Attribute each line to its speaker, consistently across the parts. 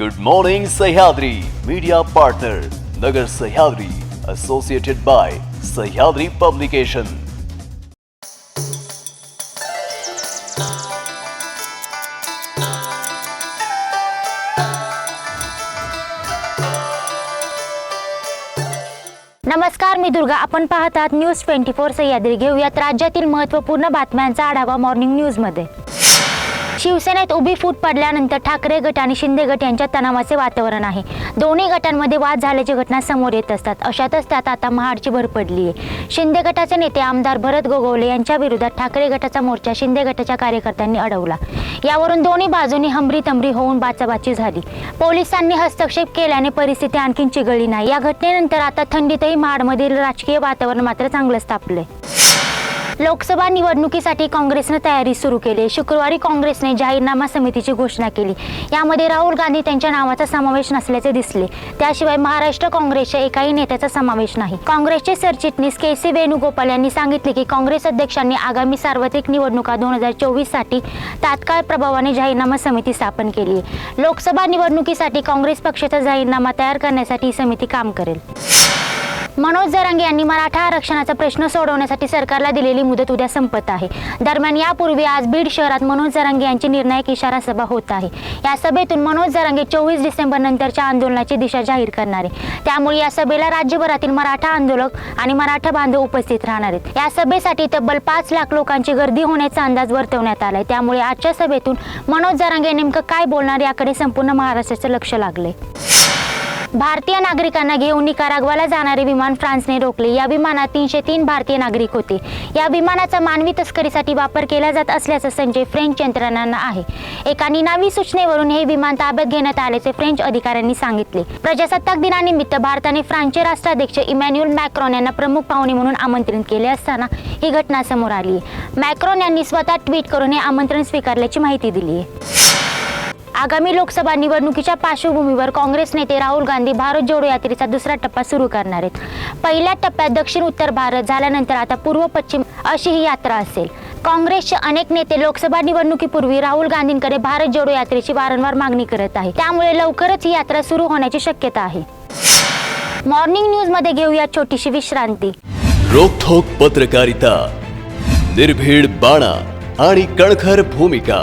Speaker 1: Good morning Sahyadri media partner Nagar Sahyadri associated by Sahyadri publication
Speaker 2: नमस्कार मी दुर्गा. आपण पाहतात न्यूज ट्वेंटी फोर सह्याद्री. घेऊयात राज्यातील महत्त्वपूर्ण बातम्यांचा आढावा मॉर्निंग न्यूजमध्ये शिवसेनेत उभी फूट पडल्यानंतर ठाकरे गट आणि शिंदे गट यांच्या तणावाचे वातावरण आहे. दोन्ही गटांमध्ये वाद झाल्याची घटना समोर येत असतात. अशातच त्यात आता महाडची भर पडली आहे. शिंदे गटाचे नेते आमदार भरत गोगवले यांच्या विरोधात ठाकरे गटाचा मोर्चा शिंदे गटाच्या कार्यकर्त्यांनी अडवला. यावरून दोन्ही बाजूंनी हमरी तमरी होऊन बाचाबाची झाली. पोलिसांनी हस्तक्षेप केल्याने परिस्थिती आणखीन चिघळली नाही. या घटनेनंतर आता थंडीतही महाडमधील राजकीय वातावरण मात्र चांगलंच तापलंय लोकसभा निवडणुकीसाठी काँग्रेसनं तयारी सुरू केली. शुक्रवारी काँग्रेसने जाहीरनामा समितीची घोषणा केली. यामध्ये राहुल गांधी त्यांच्या नावाचा समावेश नसल्याचे दिसले. त्याशिवाय महाराष्ट्र काँग्रेसच्या एकाही नेत्याचा समावेश नाही. काँग्रेसचे सरचिटणीस के सी वेणुगोपाल यांनी सांगितले की काँग्रेस अध्यक्षांनी आगामी सार्वत्रिक निवडणुका दोन हजार चोवीससाठी तात्काळ प्रभावाने जाहीरनामा समिती स्थापन केली आहे. लोकसभा निवडणुकीसाठी काँग्रेस पक्षाचा जाहीरनामा तयार करण्यासाठी ही समिती काम करेल. मनोज जरांगे यांनी मराठा आरक्षणाचा प्रश्न सोडवण्यासाठी सरकारला दिलेली मुदत उद्या संपत आहे. दरम्यान यापूर्वी आज बीड शहरात मनोज जरांगे यांची निर्णायक इशारा सभा होत आहे. या सभेतून मनोज जरांगे चोवीस डिसेंबर नंतरच्या आंदोलनाची दिशा जाहीर करणार आहे त्यामुळे या सभेला राज्यभरातील मराठा आंदोलक आणि मराठा बांधव उपस्थित राहणार आहेत. या सभेसाठी तब्बल पाच लाख लोकांची गर्दी होण्याचा अंदाज वर्तवण्यात आलाय. त्यामुळे आजच्या सभेतून मनोज जरांगे नेमकं काय बोलणार याकडे संपूर्ण महाराष्ट्राचं लक्ष लागले भारतीय नागरिकांना घेऊन निकाराग्वाला जाणारे विमान फ्रान्सने रोखले. या विमानात तीनशे तीन भारतीय नागरिक होते. या विमानाचा मानवी तस्करीसाठी वापर केला जात असल्याचा संजय फ्रेंच यंत्रणांना आहे. एका निनावी सूचनेवरून हे विमान ताब्यात घेण्यात आल्याचे फ्रेंच अधिकाऱ्यांनी सांगितले. प्रजासत्ताक दिनानिमित्त भारताने फ्रान्सचे राष्ट्राध्यक्ष इमॅन्युअल मॅक्रॉन यांना प्रमुख पाहुणे म्हणून आमंत्रित केले असताना ही घटना समोर आली. मॅक्रॉन यांनी स्वतः ट्विट करून हे आमंत्रण स्वीकारल्याची माहिती दिली आहे. आगामी लोकसभा निवडणुकीच्या पार्श्वभूमीवर काँग्रेस नेते राहुल गांधी भारत जोडो यात्रेचा दुसरा टप्पा सुरू करणार आहेत. पहिल्या टप्प्यात दक्षिण उत्तर भारत झाल्यानंतर आता पूर्व पश्चिम अशी ही यात्रा असेल. काँग्रेसचे अनेक नेते लोकसभा निवडणुकीपूर्वी राहुल गांधींकडे भारत जोडो यात्रेची वारंवार मागणी करत आहे त्यामुळे लवकरच ही यात्रा सुरू होण्याची शक्यता आहे. मॉर्निंग न्यूजमध्ये घेऊया छोटीशी विश्रांती.
Speaker 1: रोखोक पत्रकारिता निर्भीड बाणा आणि कणखर भूमिका.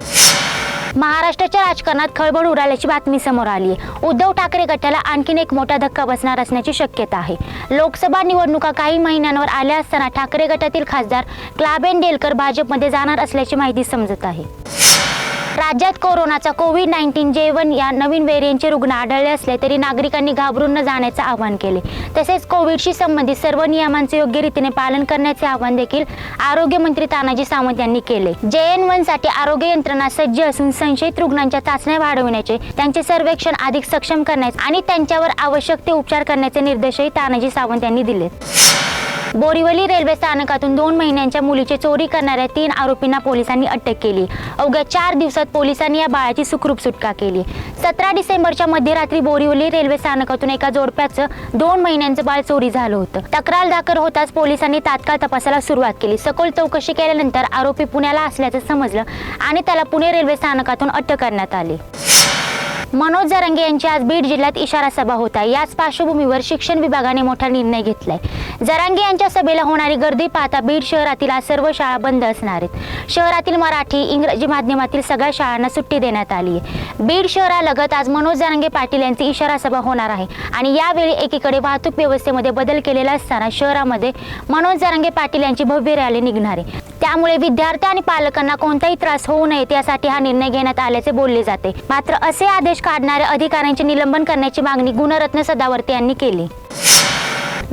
Speaker 2: महाराष्ट्राच्या राजकारणात खळबळ उडाल्याची बातमी समोर आली. आहे उद्धव ठाकरे गटाला आणखीन एक मोठा धक्का बसणार असण्याची शक्यता आहे. लोकसभा निवडणुका काही महिन्यांवर आल्या असताना ठाकरे गटातील खासदार क्लाबेन डेलकर भाजपमध्ये जाणार असल्याची माहिती समजत आहे. राज्यात कोरोनाचा कोविड नाईन्टीन जे वन या नवीन व्हेरियंटचे रुग्ण आढळले असले तरी नागरिकांनी घाबरून न जाण्याचे आवाहन केले. तसेच कोविडशी संबंधित सर्व नियमांचे योग्य रीतीने पालन करण्याचे आवाहन देखील आरोग्यमंत्री तानाजी सावंत यांनी केले. जे एन वनसाठी आरोग्य यंत्रणा सज्ज असून संशयित रुग्णांच्या चाचण्या वाढविण्याचे त्यांचे सर्वेक्षण अधिक सक्षम करण्याचे आणि त्यांच्यावर आवश्यक ते उपचार करण्याचे निर्देशही तानाजी सावंत यांनी दिले बोरिवली रेल्वे स्थानकातून दोन महिन्यांच्या मुलीची चोरी करणाऱ्या तीन आरोपींना पोलिसांनी अटक केली. अवघ्या चार दिवसात पोलिसांनी या बाळाची सुखरूप सुटका केली. सतरा डिसेंबरच्या मध्यरात्री बोरिवली रेल्वे स्थानकातून एका जोडप्याचं दोन महिन्यांचं बाळ चोरी झालं होतं. तक्रार दाखल होताच पोलिसांनी तात्काळ तपासाला सुरुवात केली. सखोल चौकशी केल्यानंतर आरोपी पुण्याला असल्याचं समजलं आणि त्याला पुणे रेल्वे स्थानकातून अटक करण्यात आली. मनोज जरंगे यांची आज बीड जिल्ह्यात इशारा सभा होत आहे. याच पार्श्वभूमीवर शिक्षण विभागाने मोठा निर्णय घेतलाय. जरांगे यांच्या सभेला होणारी गर्दी पाहता बीड शहरातील आज सर्व शाळा बंद असणार आहेत. शहरातील मराठी इंग्रजी माध्यमातील सगळ्या शाळांना सुट्टी देण्यात आली आहे. बीड शहरालगत आज मनोज जरांगे पाटील यांची इशारा सभा होणार आहे आणि यावेळी एकीकडे वाहतूक व्यवस्थेमध्ये बदल केलेला असताना शहरामध्ये मनोज जरांगे पाटील यांची भव्य रॅली निघणार आहे. त्यामुळे विद्यार्थी आणि पालकांना कोणताही त्रास होऊ नये यासाठी हा निर्णय घेण्यात आल्याचे बोलले जाते. मात्र असे आदेश काढणाऱ्या अधिकाऱ्यांचे निलंबन करण्याची मागणी गुणरत्न सदावर्ते यांनी केली.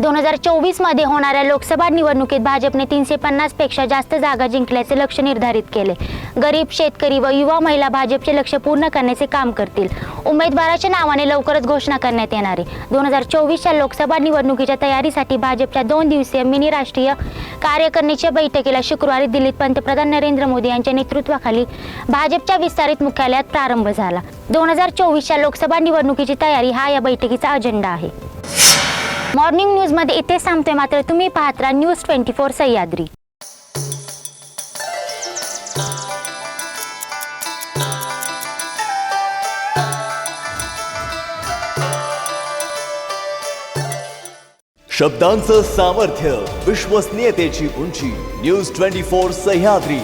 Speaker 2: दोन हजार चोवीसमध्ये होणाऱ्या लोकसभा निवडणुकीत भाजपने तीनशे पन्नासपेक्षा जास्त जागा जिंकल्याचे लक्ष निर्धारित केले. गरीब शेतकरी व युवा महिला भाजपचे लक्ष पूर्ण करण्याचे काम करतील. उमेदवाराच्या नावाने लवकरच घोषणा करण्यात येणार आहे. दोन हजार चोवीसच्या लोकसभा निवडणुकीच्या तयारीसाठी भाजपच्या दोन दिवसीय मिनी राष्ट्रीय कार्यकारिणीच्या बैठकीला शुक्रवारी दिल्लीत पंतप्रधान नरेंद्र मोदी यांच्या नेतृत्वाखाली भाजपच्या विस्तारित मुख्यालयात प्रारंभ झाला. दोन हजार चोवीसच्या लोकसभा निवडणुकीची तयारी हा या बैठकीचा अजेंडा आहे. मॉर्निंग न्यूजमध्ये इथे सांगतोय मात्र तुम्ही पाहत राहा न्यूज ट्वेंटी फोर सह्याद्री.
Speaker 1: शब्दांचं सामर्थ्य विश्वसनीयतेची उंची न्यूज ट्वेंटी फोर सह्याद्री.